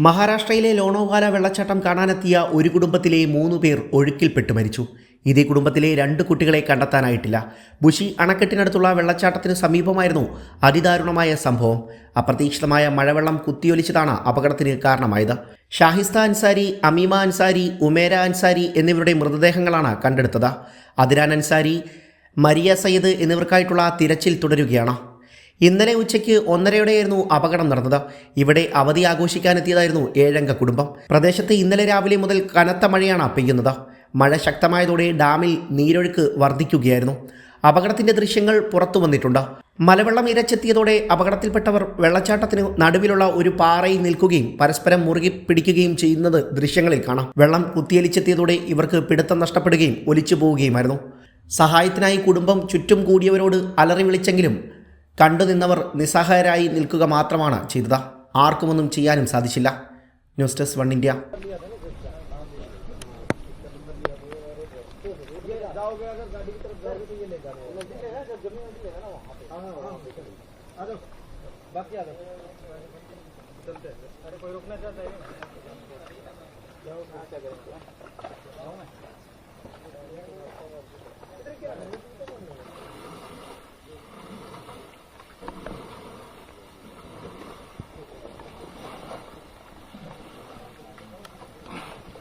മഹാരാഷ്ട്രയിലെ ലോണോവാല വെള്ളച്ചാട്ടം കാണാനെത്തിയ ഒരു കുടുംബത്തിലെ മൂന്ന് പേർ ഒഴുക്കിൽപ്പെട്ട് മരിച്ചു. ഇതേ കുടുംബത്തിലെ രണ്ട് കുട്ടികളെ കണ്ടെത്താനായിട്ടില്ല. ബുഷി അണക്കെട്ടിനടുത്തുള്ള വെള്ളച്ചാട്ടത്തിന് സമീപമായിരുന്നു അതിദാരുണമായ സംഭവം. അപ്രതീക്ഷിതമായ മഴവെള്ളം കുത്തിയൊലിച്ചതാണ് അപകടത്തിന് കാരണമായത്. ഷാഹിസ്ത അൻസാരി അമീമ അൻസാരി ഉമേര അൻസാരി എന്നിവരുടെ മൃതദേഹങ്ങളാണ് കണ്ടെടുത്തത്. അതിരാൻ അൻസാരി മരിയ സയ്യിദ് എന്നിവർക്കായിട്ടുള്ള തിരച്ചിൽ തുടരുകയാണ്. ഇന്നലെ ഉച്ചയ്ക്ക് ഒന്നരയോടെയായിരുന്നു അപകടം നടന്നത്. ഇവിടെ അവധി ആഘോഷിക്കാനെത്തിയതായിരുന്നു ഏഴംഗ കുടുംബം. പ്രദേശത്ത് ഇന്നലെ രാവിലെ മുതൽ കനത്ത മഴയാണ് പെയ്യുന്നത്. മഴ ശക്തമായതോടെ ഡാമിൽ നീരൊഴുക്ക് വർദ്ധിക്കുകയായിരുന്നു. അപകടത്തിന്റെ ദൃശ്യങ്ങൾ പുറത്തു വന്നിട്ടുണ്ട്. മലവെള്ളം ഇരച്ചെത്തിയതോടെ അപകടത്തിൽപ്പെട്ടവർ വെള്ളച്ചാട്ടത്തിന് നടുവിലുള്ള ഒരു പാറയിൽ നിൽക്കുകയും പരസ്പരം മുറുകി പിടിക്കുകയും ചെയ്യുന്നത് ദൃശ്യങ്ങളിൽ കാണാം. വെള്ളം കുത്തിയലിച്ചെത്തിയതോടെ ഇവർക്ക് പിടുത്തം നഷ്ടപ്പെടുകയും ഒലിച്ചു പോവുകയുമായിരുന്നു സഹായത്തിനായി കുടുംബം ചുറ്റും കൂടിയവരോട് അലറി വിളിച്ചെങ്കിലും കണ്ടുനിന്നവർ നിസ്സഹായരായി നിൽക്കുക മാത്രമാണ് ചെയ്തത്. ആർക്കുമൊന്നും ചെയ്യാനും സാധിച്ചില്ല. News desk One India.